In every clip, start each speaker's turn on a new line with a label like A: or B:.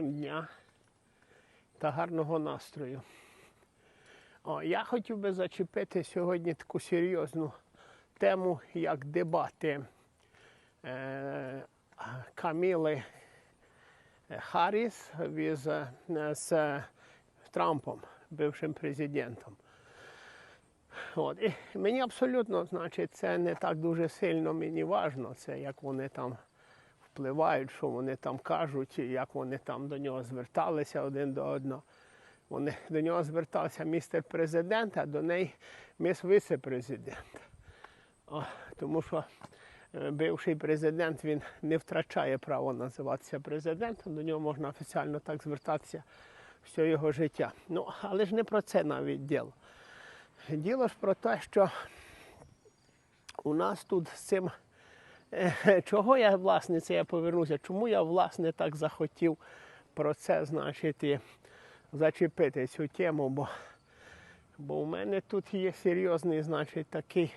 A: дня та гарного настрою. О, я хотів би зачепити сьогодні таку серйозну тему, як дебати е, Каміли Харріс віз, е, з Трампом, бившим президентом. От. І мені абсолютно, значить, це не так дуже сильно мені важно, це як вони там впливають, що вони там кажуть, як вони там до нього зверталися один до одного. Вони до нього звертався містер президент, а до неї міс віце-президент. Тому що е, бивший президент він не втрачає право називатися президентом, до нього можна офіційно так звертатися все його життя. Ну, але ж не про це навіть діло. Діло ж про те, що у нас тут з цим Чого я, власне, це я повернуся? Чому я, власне, так захотів про це, значить, зачепити цю тему? Бо, бо у мене тут є серйозний, значить, такий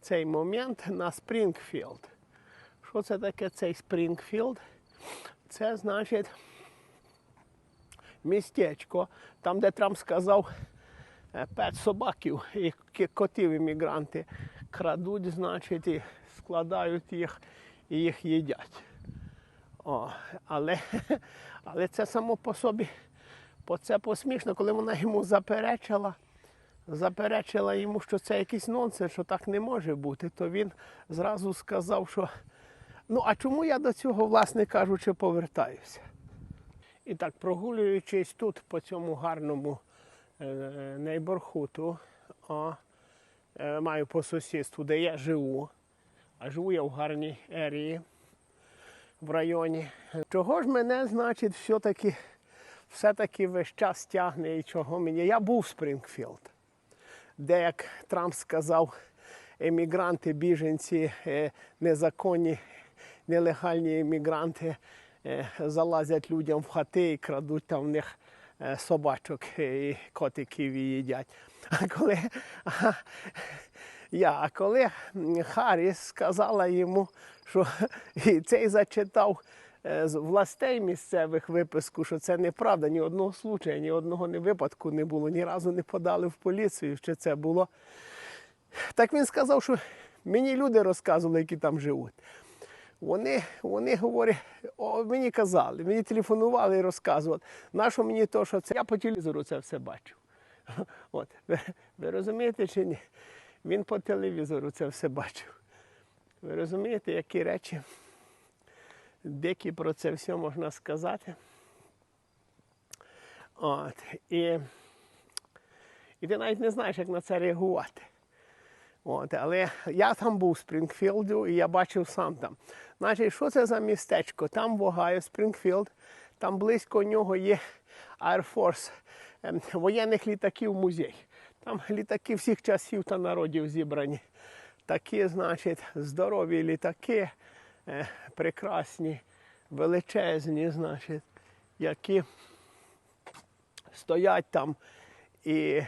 A: цей момент на Спрінгфілд. Що це таке цей Спрінгфілд? Це значить містечко, там, де Трамп сказав, е, п'ять собаків і котів іммігранти крадуть, значить, складають їх і їх їдять. О, але, але це само по собі це посмішно, коли вона йому заперечила, заперечила йому, що це якийсь нонсенс, що так не може бути, то він зразу сказав, що ну а чому я до цього, власне кажучи, повертаюся? І так, прогулюючись тут по цьому гарному е, нейборхуту, о, е, маю по сусідству, де я живу, а живу я в гарній ерії в районі. Чого ж мене, значить, все-таки, все-таки весь час тягне і чого мені? Я був в Спрінгфілд, де, як Трамп сказав, емігранти, біженці, е, незаконні, нелегальні емігранти е, залазять людям в хати і крадуть там в них е, собачок і котиків і їдять. А коли, я, а коли м, Харріс сказала йому, що і цей зачитав е, з властей місцевих виписку, що це неправда, ні одного случая, ні одного не випадку не було, ні разу не подали в поліцію, що це було. Так він сказав, що мені люди розказували, які там живуть. Вони, вони говорять, о, мені казали, мені телефонували і розказували. Нащо мені то, що це? Я по телевізору це все бачив. От, ви, ви розумієте чи ні? Він по телевізору це все бачив. Ви розумієте, які речі дикі про це все можна сказати. От, і, і ти навіть не знаєш, як на це реагувати. От, але я там був в Спрінгфілді і я бачив сам там. Значить, що це за містечко? Там в Огайо, Спрінгфілд, там близько нього є Air Force, ем, воєнних літаків музей. Там літаки всіх часів та народів зібрані. Такі, значить, здорові літаки, е, прекрасні, величезні, значить, які стоять там і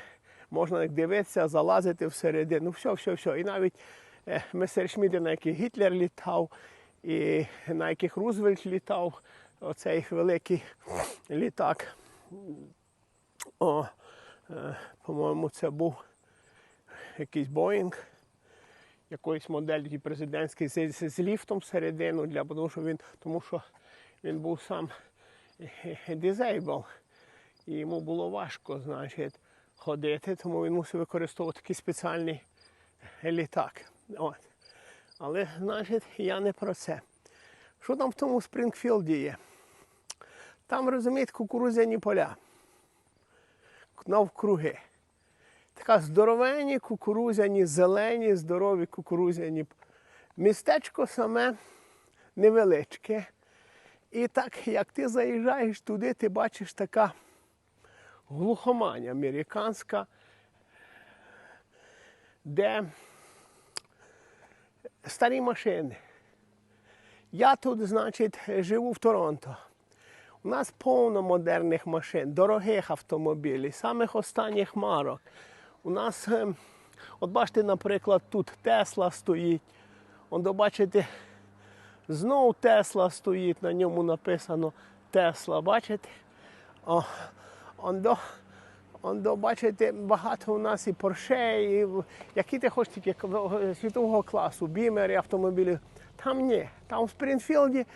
A: можна як дивитися, залазити всередину. Все, все, все. І навіть е, месершміти, на яких Гітлер літав, і на яких Рузвельт літав, оцей великий літак. О, по-моєму, це був якийсь Боїнг, якоїсь моделі президентської з, з, ліфтом всередину, для, тому, що він, тому що він був сам дизейбл. І йому було важко, значить, ходити, тому він мусив використовувати такий спеціальний літак. От. Але, значить, я не про це. Що там в тому Спрінгфілді є? Там, розумієте, кукурудзяні поля навкруги. Така здоровенні кукурузяні, зелені, здорові кукурузяні. Містечко саме невеличке. І так, як ти заїжджаєш туди, ти бачиш така глухомань американська, де старі машини. Я тут, значить, живу в Торонто. У нас повно модерних машин, дорогих автомобілів, самих останніх марок. У нас, ем, от бачите, наприклад, тут Тесла стоїть. Он, бачите, знову Тесла стоїть, на ньому написано Тесла, бачите? О, ондо, ондо, бачите, багато у нас і Порше, і які ти хочеш світового класу, бімери, автомобілі. Там ні. Там в Спрінфілді,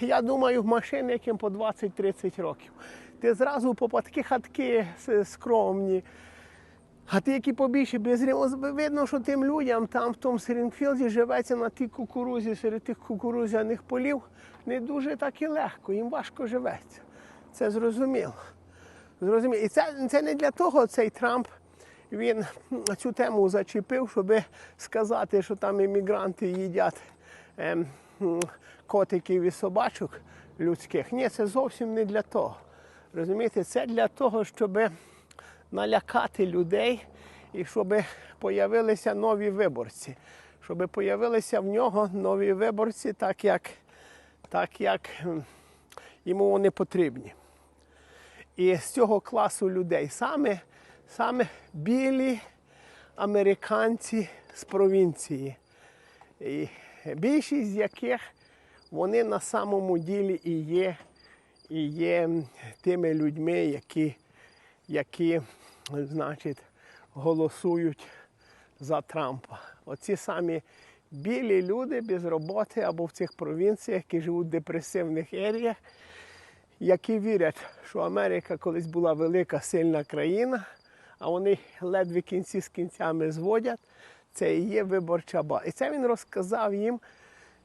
A: я думаю, машини, яким по 20-30 років. Ти зразу по такі хатки скромні. А ті, які побільше без видно, що тим людям там в тому Срінфілді живеться на тій кукурузі, серед тих кукурузяних полів, не дуже так і легко, їм важко живеться. Це зрозуміло. Зрозуміло. І це, це не для того цей Трамп він цю тему зачепив, щоб сказати, що там іммігранти їдять ем, котиків і собачок людських. Ні, це зовсім не для того. Розумієте, це для того, щоб налякати людей і щоб появилися нові виборці. Щоб появилися в нього нові виборці, так як, так як йому вони потрібні. І з цього класу людей саме, саме білі американці з провінції. І більшість з яких вони на самому ділі і є, і є тими людьми, які, які значить, голосують за Трампа. Оці самі білі люди без роботи або в цих провінціях, які живуть в депресивних еріях, які вірять, що Америка колись була велика, сильна країна, а вони ледве кінці з кінцями зводять. Це і є виборча база. І це він розказав їм,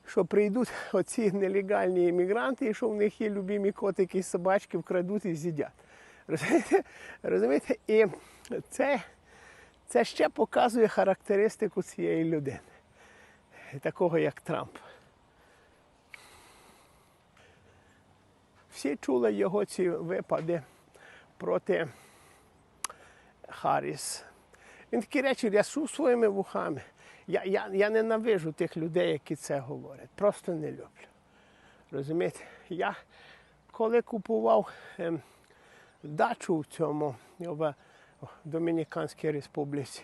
A: що прийдуть оці нелегальні іммігранти, і що в них є любимі котики і собачки, вкрадуть і з'їдять. Розумієте? Розумієте? І це, це ще показує характеристику цієї людини, такого як Трамп. Всі чули його ці випади проти Харріс. Він такі речі чув своїми вухами. Я, я, я ненавижу тих людей, які це говорять. Просто не люблю. Розумієте? Я коли купував ем, дачу в цьому в Домініканській Республіці,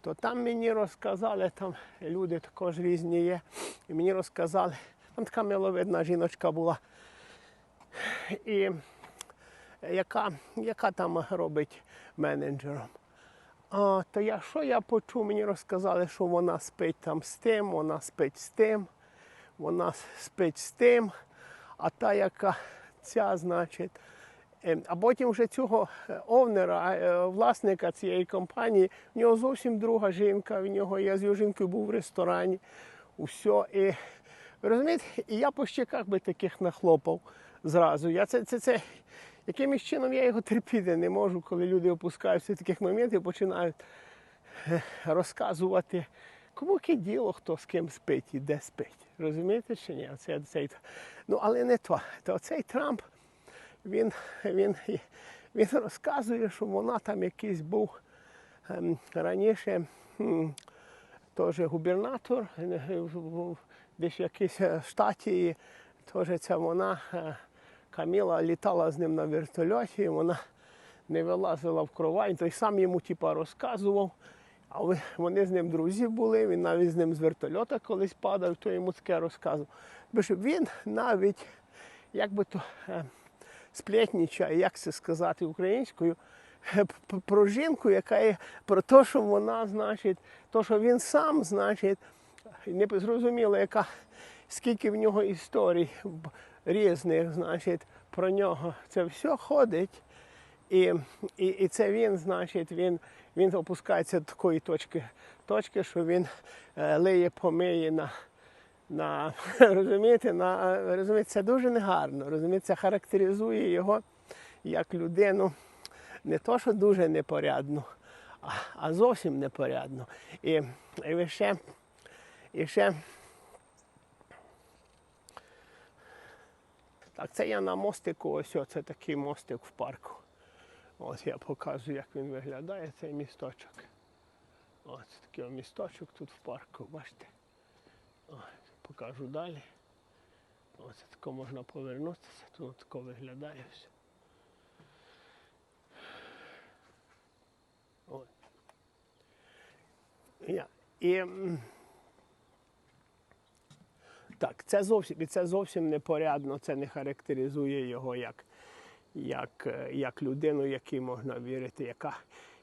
A: то там мені розказали, там люди також різні є, і мені розказали, там така миловидна жіночка була, і яка, яка там робить менеджером. А, то я що я почув? Мені розказали, що вона спить там з тим, вона спить з тим, вона спить з тим, а та, яка ця, значить. Ем, А потім вже цього е, овнера, е, власника цієї компанії, в нього зовсім друга жінка, в нього я з його жінкою був в ресторані. Усе. І, розумієте, і я по щеках би таких нахлопав зразу. Я це, це, це, якимось чином я його терпіти не можу, коли люди опускаються в таких моментів і починають е, розказувати, кому яке діло, хто з ким спить і де спить. Розумієте чи ні? Оце, цей, ну, але не то. То цей Трамп, він, він, він розказує, що вона там якийсь був ем, раніше м, теж губернатор, е, десь в якійсь е, штаті, теж ця вона, е, Каміла, літала з ним на вертольоті, вона не вилазила в кровать, той сам йому типа, розказував. А вони з ним друзі були, він навіть з ним з вертольота колись падав, то йому таке розказував. Бо що він навіть, як би то е, сплетнічає, як це сказати українською, е, про жінку, яка є, про те, що вона, значить, то, що він сам, значить, не зрозуміло, яка, скільки в нього історій різних, значить, про нього. Це все ходить. І, і, і це він, значить, він, він опускається до такої точки, точки, що він е, лиє помиє на, на, розумієте, на, розумієте, це дуже негарно. Розумієте, це характеризує його як людину не то, що дуже непорядну, а, а зовсім непорядну. І, і ще, і ще так, це я на мостику, ось о, це такий мостик в парку. Ось я показую, як він виглядає, цей місточок. Ось такий місточок тут в парку, бачите. Ось, покажу далі. Ось тако можна повернутися, тут тако виглядає все. Ось. Я. І, Так, це зовсім і це зовсім непорядно, це не характеризує його як, як, е, як людину, якій можна вірити, яка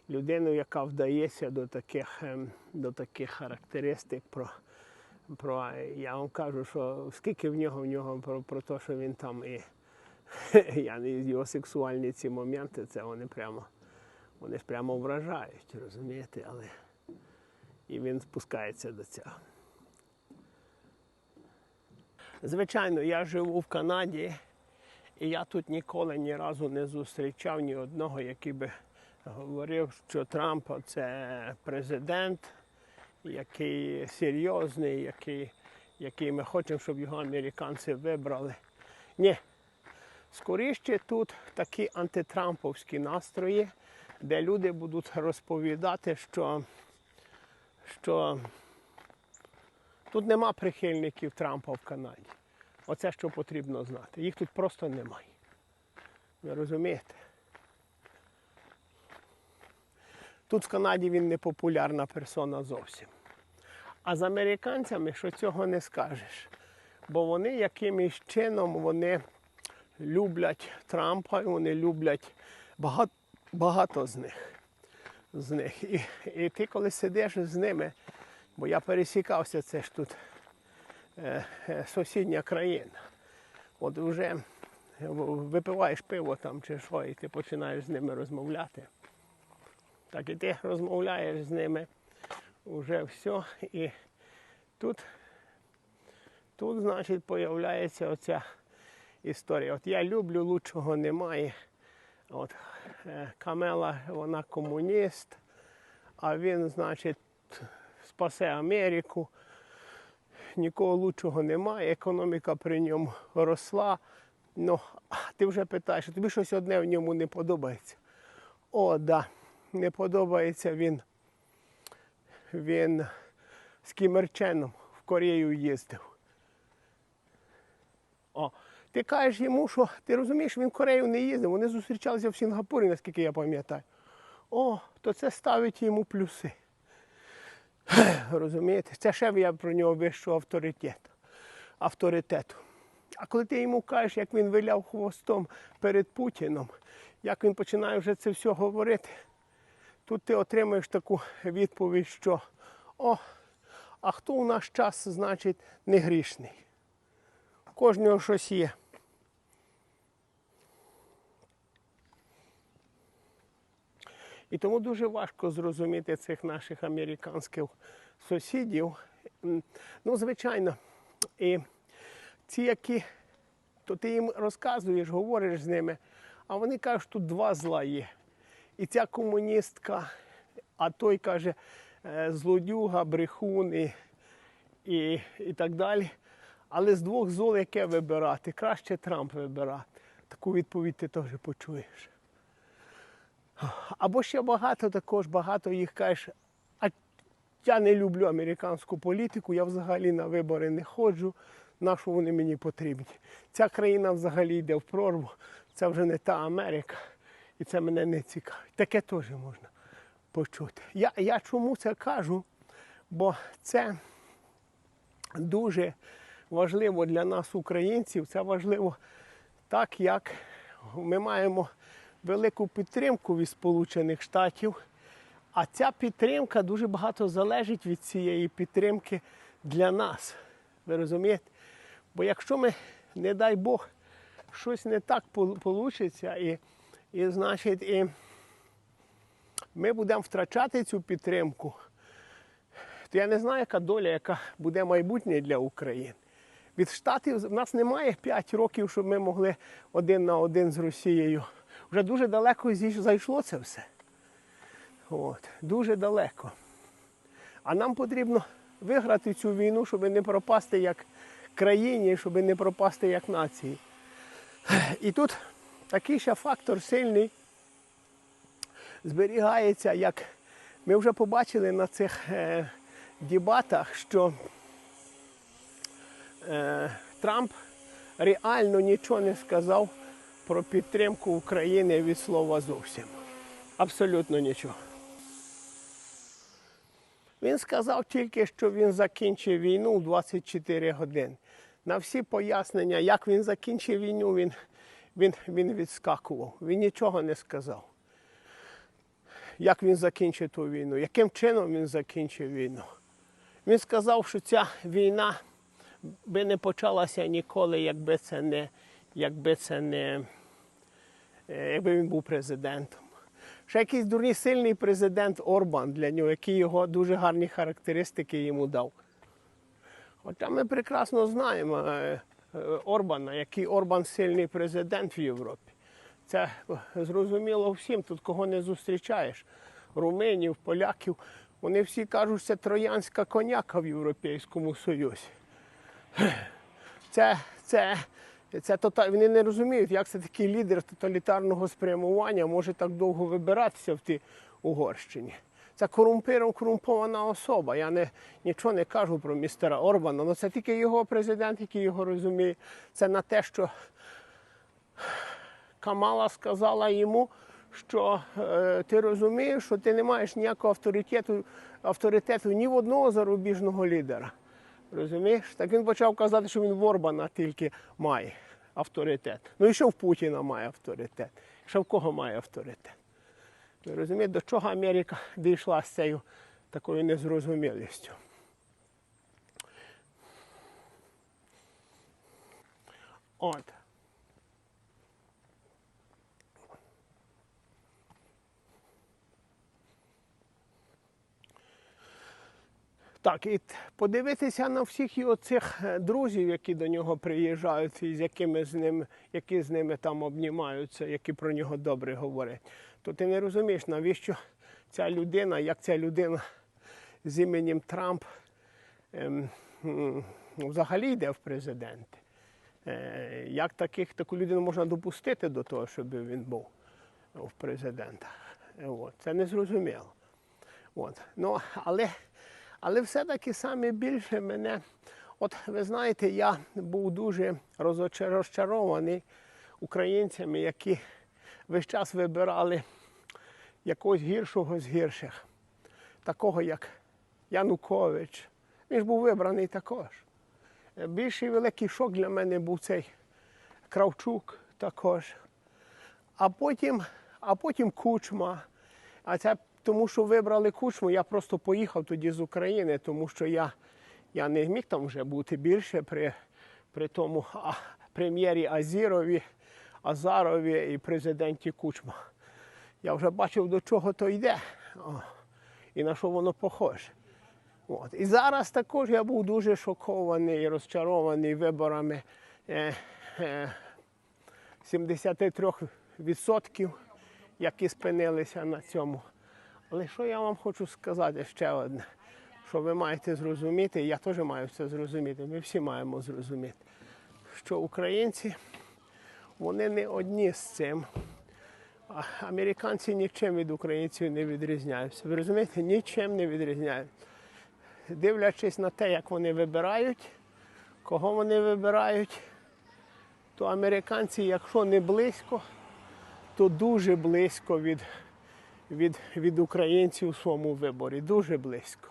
A: людину, яка вдається до таких, ем, до таких характеристик. Про, про, я вам кажу, що скільки в нього в нього про, про те, що він там і я не його сексуальні ці моменти, це вони прямо, вони прямо вражають, розумієте, але і він спускається до цього. Звичайно, я живу в Канаді, і я тут ніколи ні разу не зустрічав ні одного, який би говорив, що Трамп це президент, який серйозний, який, який ми хочемо, щоб його американці вибрали. Ні. Скоріше тут такі антитрамповські настрої, де люди будуть розповідати, що, що Тут нема прихильників Трампа в Канаді. Оце що потрібно знати. Їх тут просто немає. Ви розумієте? Тут в Канаді він не популярна персона зовсім. А з американцями що цього не скажеш. Бо вони якимось чином вони люблять Трампа, вони люблять багато, багато з них. З них. І, і ти коли сидиш з ними, бо я пересікався, це ж тут е, е, сусідня країна. От вже випиваєш пиво там чи що, і ти починаєш з ними розмовляти. Так і ти розмовляєш з ними вже все. І тут, тут значить, появляється оця історія. От я люблю, лучшого немає. От е, Камела, вона комуніст, а він, значить, спасе Америку. Нікого лучшого немає, економіка при ньому росла. Ну, ти вже питаєш, тобі щось одне в ньому не подобається. О, да, не подобається він. Він з Кімерченом в Корею їздив. О, ти кажеш йому, що ти розумієш, він в Корею не їздив, вони зустрічалися в Сінгапурі, наскільки я пам'ятаю. О, то це ставить йому плюси. Розумієте? Це ще я про нього вищого авторитету. авторитету. А коли ти йому кажеш, як він виляв хвостом перед Путіном, як він починає вже це все говорити, тут ти отримаєш таку відповідь, що о, а хто у наш час, значить, не грішний. У кожного щось є. І тому дуже важко зрозуміти цих наших американських сусідів. Ну, звичайно, і ці, які, то ти їм розказуєш, говориш з ними, а вони кажуть, що тут два зла є. І ця комуністка, а той каже, е, злодюга, брехун і, і, і так далі. Але з двох зол яке вибирати? Краще Трамп вибирати. Таку відповідь ти теж почуєш. Або ще багато також, багато їх кажеш, а я не люблю американську політику, я взагалі на вибори не ходжу, на що вони мені потрібні. Ця країна взагалі йде в прорву, це вже не та Америка, і це мене не цікавить. Таке теж можна почути. Я, я чому це кажу? Бо це дуже важливо для нас, українців, це важливо так, як ми маємо велику підтримку від Сполучених Штатів. А ця підтримка дуже багато залежить від цієї підтримки для нас. Ви розумієте? Бо якщо ми, не дай Бог, щось не так вийде, і, і значить, і ми будемо втрачати цю підтримку, то я не знаю, яка доля, яка буде майбутнє для України. Від штатів в нас немає 5 років, щоб ми могли один на один з Росією вже дуже далеко зайшло це все. От, Дуже далеко. А нам потрібно виграти цю війну, щоб не пропасти як країні, щоб не пропасти як нації. І тут такий ще фактор сильний зберігається, як ми вже побачили на цих е, дебатах, що е, Трамп реально нічого не сказав про підтримку України від слова зовсім. Абсолютно нічого. Він сказав тільки, що він закінчив війну в 24 години. на всі пояснення, як він закінчив війну, він, він, він відскакував. Він нічого не сказав. Як він закінчив ту війну, яким чином він закінчив війну. Він сказав, що ця війна би не почалася ніколи, якби це не, якби це не якби він був президентом. Ще якийсь дурний сильний президент Орбан для нього, який його дуже гарні характеристики йому дав. Хоча ми прекрасно знаємо е, е, Орбана, який Орбан сильний президент в Європі. Це е, зрозуміло всім, тут кого не зустрічаєш. Руминів, поляків. Вони всі кажуть, що це троянська коняка в Європейському Союзі. Це, це, це. Вони не розуміють, як це такий лідер тоталітарного спрямування може так довго вибиратися в тій Угорщині. Це корумпирована, корумпована особа. Я не, нічого не кажу про містера Орбана, але це тільки його президент, який його розуміє. Це на те, що Камала сказала йому, що е, ти розумієш, що ти не маєш ніякого авторитету, авторитету ні в одного зарубіжного лідера. Розумієш? Так він почав казати, що він в Орбана тільки має авторитет. Ну і що в Путіна має авторитет? Що в кого має авторитет? Ви розумієте, до чого Америка дійшла з цією такою незрозумілістю? От. Так, і подивитися на всіх його цих е, друзів, які до нього приїжджають, і з якими з ним, які з ними там обнімаються, які про нього добре говорять. То ти не розумієш, навіщо ця людина, як ця людина з іменем Трамп ем, взагалі йде в президенти. Е, як таких, таку людину можна допустити до того, щоб він був в президентах? Е, От. Це не зрозуміло. От. Ну, але, але все-таки саме більше мене, от ви знаєте, я був дуже розчарований українцями, які весь час вибирали якогось гіршого з гірших, такого як Янукович. Він ж був вибраний також. Більший великий шок для мене був цей Кравчук також. А потім, а потім Кучма. А це тому, що вибрали Кучму, я просто поїхав тоді з України, тому що я, я не міг там вже бути більше при, при тому а, прем'єрі Азірові, Азарові і президенті Кучма. Я вже бачив, до чого то йде о, і на що воно похоже. От. І зараз також я був дуже шокований і розчарований виборами е, е, 73%, які спинилися на цьому. Але що я вам хочу сказати ще одне, що ви маєте зрозуміти, я теж маю це зрозуміти, ми всі маємо зрозуміти, що українці вони не одні з цим. Американці нічим від українців не відрізняються. Ви розумієте, нічим не відрізняються дивлячись на те, як вони вибирають, кого вони вибирають, то американці, якщо не близько, то дуже близько від, від, від українців у своєму виборі. Дуже близько.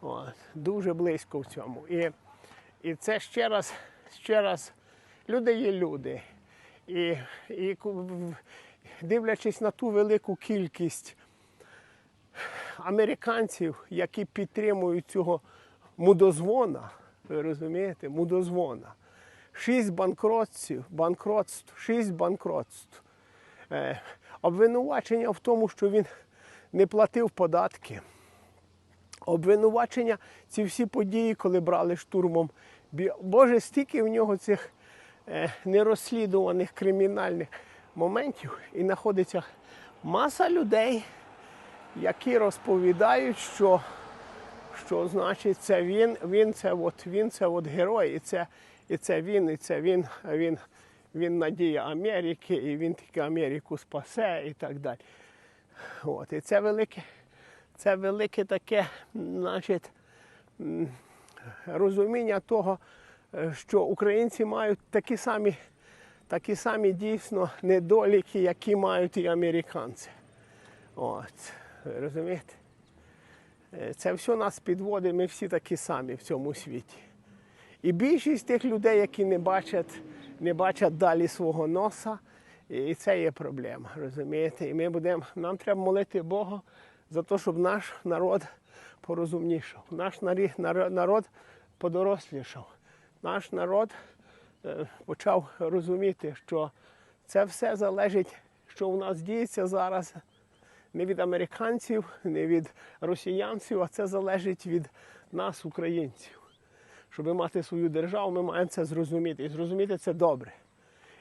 A: От, дуже близько в цьому. І, і це ще раз, ще раз, люди є люди. І, і дивлячись на ту велику кількість американців, які підтримують цього мудозвона, ви розумієте, мудозвона. Шість банкротців, банкротств, шість банкротств. Обвинувачення в тому, що він не платив податки. Обвинувачення ці всі події, коли брали штурмом. Боже, стільки в нього цих е, нерозслідуваних кримінальних моментів і знаходиться маса людей, які розповідають, що, що значить це він, він це от, він це от герой, і це, і це він, і це він, він, він надія Америки, і він тільки Америку спасе і так далі. От, і це велике, це велике таке, значить, розуміння того, що українці мають такі самі, такі самі дійсно недоліки, які мають і американці. От, розумієте? Е, Це все нас підводить, ми всі такі самі в цьому світі. І більшість тих людей, які не бачать, не бачать далі свого носа, і це є проблема, розумієте? І ми будемо, нам треба молити Бога за те, щоб наш народ порозумнішав, наш народ подорослішав, наш народ е, почав розуміти, що це все залежить, що у нас діється зараз не від американців, не від росіянців, а це залежить від нас, українців. Щоб мати свою державу, ми маємо це зрозуміти. І зрозуміти це добре.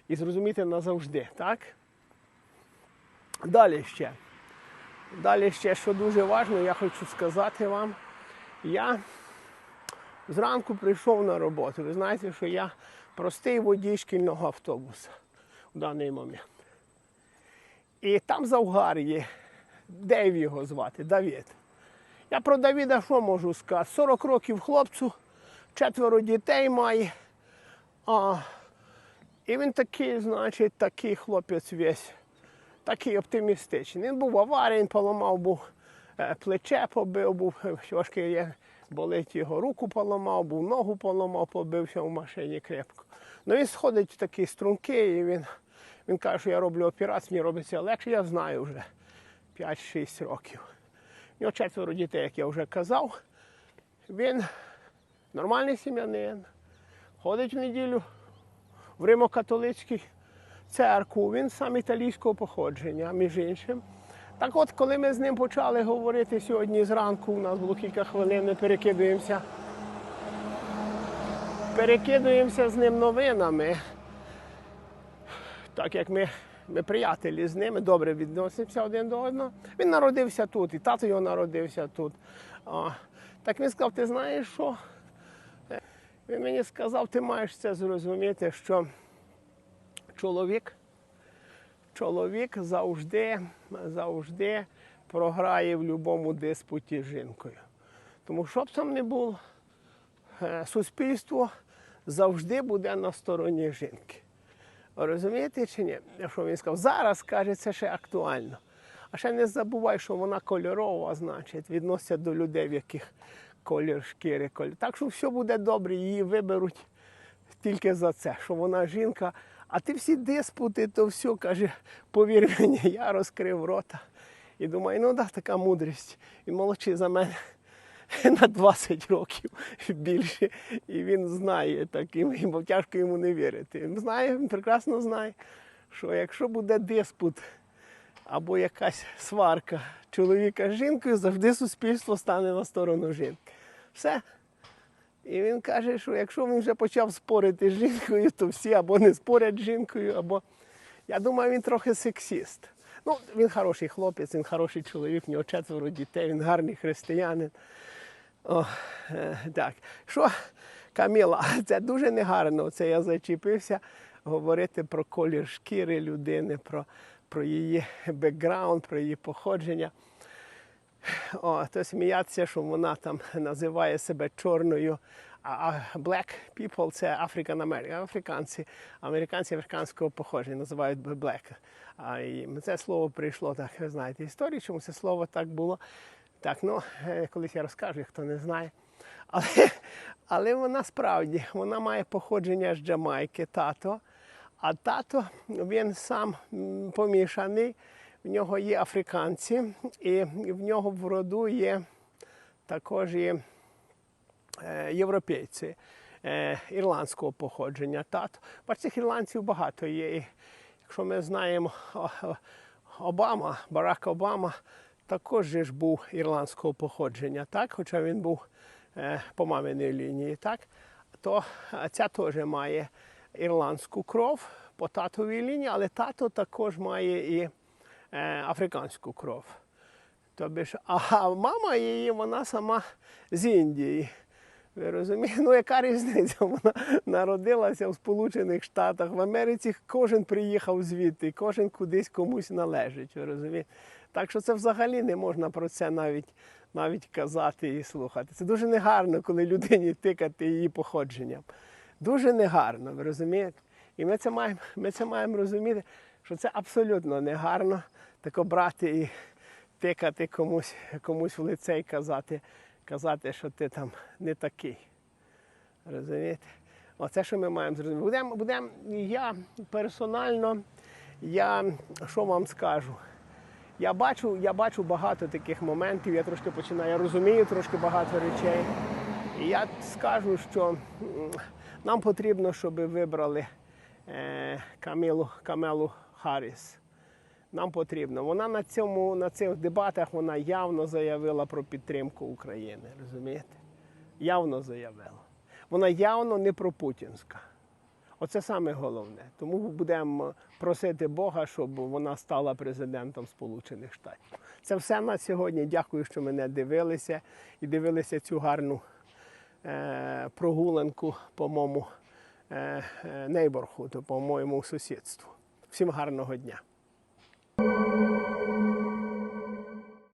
A: І зрозуміти назавжди, так? Далі ще. Далі ще, що дуже важливо, я хочу сказати вам. Я зранку прийшов на роботу. Ви знаєте, що я простий водій шкільного автобуса в даний момент. І там завгар є. Дейв його звати, Давід. Я про Давіда що можу сказати? 40 років хлопцю, четверо дітей має. А, і він такий, значить, такий хлопець весь, такий оптимістичний. Він був в аварії, він поламав, був е, плече побив, був е, важкий болить його руку поламав, був ногу поламав, побився в машині крепко. Ну він сходить в такий стрункий, і він, він каже, що я роблю операцію, мені робиться легше, я знаю вже 5-6 років. У нього четверо дітей, як я вже казав. Він нормальний сім'янин, ходить в неділю в Римо-католицький церкву. Він сам італійського походження, між іншим. Так от, коли ми з ним почали говорити сьогодні зранку, у нас було кілька хвилин, ми перекидуємося. Перекидуємося з ним новинами. Так як ми, ми приятелі з ними, добре відносимося один до одного. Він народився тут, і тато його народився тут. А, так він сказав, ти знаєш що? Він мені сказав, ти маєш це зрозуміти, що чоловік, чоловік завжди, завжди програє в будь-якому диспуті з жінкою. Тому що б там не було, е, суспільство завжди буде на стороні жінки. Розумієте чи ні? Що він сказав? Зараз каже, це ще актуально. А ще не забувай, що вона кольорова, значить, відноситься до людей, в яких колір шкіри. Колір. Так що все буде добре, її виберуть тільки за це, що вона жінка. А ти всі диспути, то все, каже, повір мені, я розкрив рота. І думаю, ну так, така мудрість. Він молодший за мене на 20 років більше. І він знає таким, бо тяжко йому не вірити. Він знає, він прекрасно знає, що якщо буде диспут або якась сварка чоловіка з жінкою, завжди суспільство стане на сторону жінки. Все. І він каже, що якщо він вже почав спорити з жінкою, то всі або не спорять з жінкою, або. Я думаю, він трохи сексіст. Ну, він хороший хлопець, він хороший чоловік, в нього четверо дітей, він гарний християнин. О, е, так. Що, Каміла, це дуже негарно. Це я зачепився говорити про колір шкіри людини, про, про її бекграунд, про її походження. О, то сміятися, що вона там називає себе чорною. А а black people це African American, африканці, американці африканського походження називають black. А і це слово прийшло, так ви знаєте, історію, чому це слово так було. Так, ну е, колись я розкажу, хто не знає. Але, але вона справді вона має походження з Джамайки, тато. А тато він сам помішаний. В нього є африканці, і в нього в роду є також є е, європейці е, ірландського походження. Тато. Бач, цих ірландців багато є. І якщо ми знаємо Обама, Барак Обама також ж був ірландського походження, так? хоча він був е, по маминій лінії, так? то ця теж має ірландську кров по татовій лінії, але тато також має і африканську кров. Тобі ж, а мама її, вона сама з Індії. Ви розумієте? Ну, яка різниця? Вона народилася в Сполучених Штатах, в Америці кожен приїхав звідти, кожен кудись комусь належить. Ви розумієте? Так що це взагалі не можна про це навіть, навіть казати і слухати. Це дуже негарно, коли людині тикати її походженням. Дуже негарно, ви розумієте? І ми це маємо, ми це маємо розуміти, що це абсолютно негарно тако брати і тикати комусь, комусь в лице і казати, казати, що ти там не такий. Розумієте? Оце, що ми маємо зрозуміти. Будемо, будем, я персонально, я що вам скажу? Я бачу, я бачу багато таких моментів, я трошки починаю, я розумію трошки багато речей. І я скажу, що нам потрібно, щоб вибрали е, Камілу, Камелу Харріс. Нам потрібно. Вона на, цьому, на цих дебатах вона явно заявила про підтримку України. Розумієте? Явно заявила. Вона явно не про Путінська. Оце саме головне. Тому будемо просити Бога, щоб вона стала президентом Сполучених Штатів. Це все на сьогодні. Дякую, що мене дивилися і дивилися цю гарну е, прогулянку по моєму е, е, по моєму сусідству. Всім гарного дня. Música